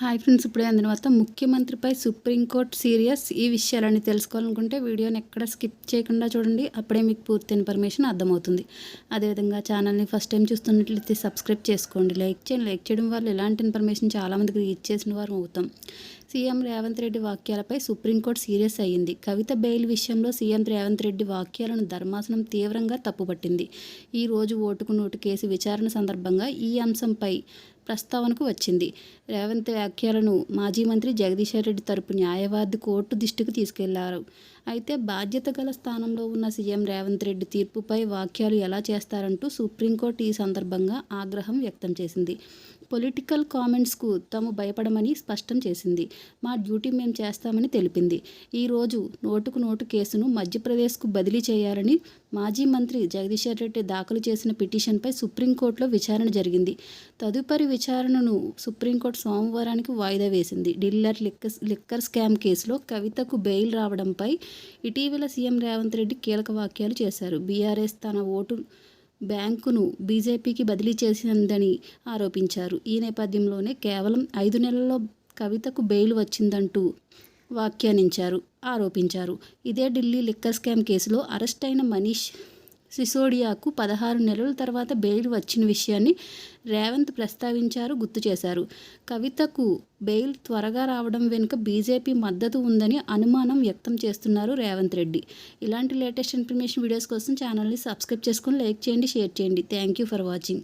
Hi friends ఇప్పుడే అందిన వార్త. ముఖ్యమంత్రిపై సుప్రీంకోర్టు సీరియస్ ఈ విషయాలని తెలుసుకోవాలనుకుంటే వీడియోని ఎక్కడ స్కిప్ చేయకుండా చూడండి. అప్పుడే మీకు పూర్తి ఇన్ఫర్మేషన్ అర్థమవుతుంది. అదేవిధంగా ఛానల్ని ఫస్ట్ టైం చూస్తున్నట్లయితే సబ్స్క్రైబ్ చేసుకోండి. లైక్ చేయండి. లైక్ చేయడం వల్ల ఇలాంటి ఇన్ఫర్మేషన్ చాలామందికి రీచ్ చేసిన వారు అవుతాం. సీఎం రేవంత్ రెడ్డి వాక్యాలపై సుప్రీంకోర్టు సీరియస్ అయ్యింది. కవిత బెయిల్ విషయంలో సీఎం రేవంత్ రెడ్డి వాక్యాలను ధర్మాసనం తీవ్రంగా తప్పుపట్టింది. ఈ రోజు ఓటుకు నోటు కేసు విచారణ సందర్భంగా ఈ అంశంపై ప్రస్తావనకు వచ్చింది. రేవంత్ వ్యాఖ్యలను మాజీ మంత్రి జగదీశ్వర్ రెడ్డి తరపు న్యాయవాది కోర్టు దృష్టికి తీసుకెళ్ళారు. అయితే బాధ్యత గల స్థానంలో ఉన్న సీఎం రేవంత్ రెడ్డి తీర్పుపై వాక్యాలు ఎలా చేస్తారంటూ సుప్రీంకోర్టు ఈ సందర్భంగా ఆగ్రహం వ్యక్తం చేసింది. పొలిటికల్ కామెంట్స్కు తాము భయపడమని స్పష్టం చేసింది. మా డ్యూటీ మేము చేస్తామని తెలిపింది. ఈరోజు నోటుకు నోటు కేసును మధ్యప్రదేశ్కు బదిలీ చేయాలని మాజీ మంత్రి జగదీశ్వర్ రెడ్డి దాఖలు చేసిన పిటిషన్పై సుప్రీంకోర్టులో విచారణ జరిగింది. తదుపరి విచారణను సుప్రీంకోర్టు సోమవారానికి వాయిదా వేసింది. డిల్లర్ లిక్కర్ లిక్కర్ స్కామ్ కేసులో కవితకు బెయిల్ రావడంపై ఇటీవల సీఎం రేవంత్ రెడ్డి కీలక వ్యాఖ్యలు చేశారు. బీఆర్ఎస్ తన ఓటు బ్యాంకును బీజేపీకి బదిలీ చేసిందని ఆరోపించారు. ఈ నేపథ్యంలోనే కేవలం ఐదు నెలల్లో కవితకు బెయిల్ వచ్చిందంటూ వ్యాఖ్యానించారు ఆరోపించారు. ఇదే ఢిల్లీ లిక్కర్ స్కామ్ కేసులో అరెస్ట్ అయిన మనీష్ సిసోడియాకు పదహారు నెలల తర్వాత బెయిల్ వచ్చిన విషయాన్ని రేవంత్ ప్రస్తావించారు గుర్తు చేశారు. కవితకు బెయిల్ త్వరగా రావడం వెనుక బీజేపీ మద్దతు ఉందని అనుమానం వ్యక్తం చేస్తున్నారు రేవంత్ రెడ్డి. ఇలాంటి లేటెస్ట్ ఇన్ఫర్మేషన్ వీడియోస్ కోసం ఛానల్ని సబ్స్క్రైబ్ చేసుకొని లైక్ చేయండి షేర్ చేయండి. Thank you for watching.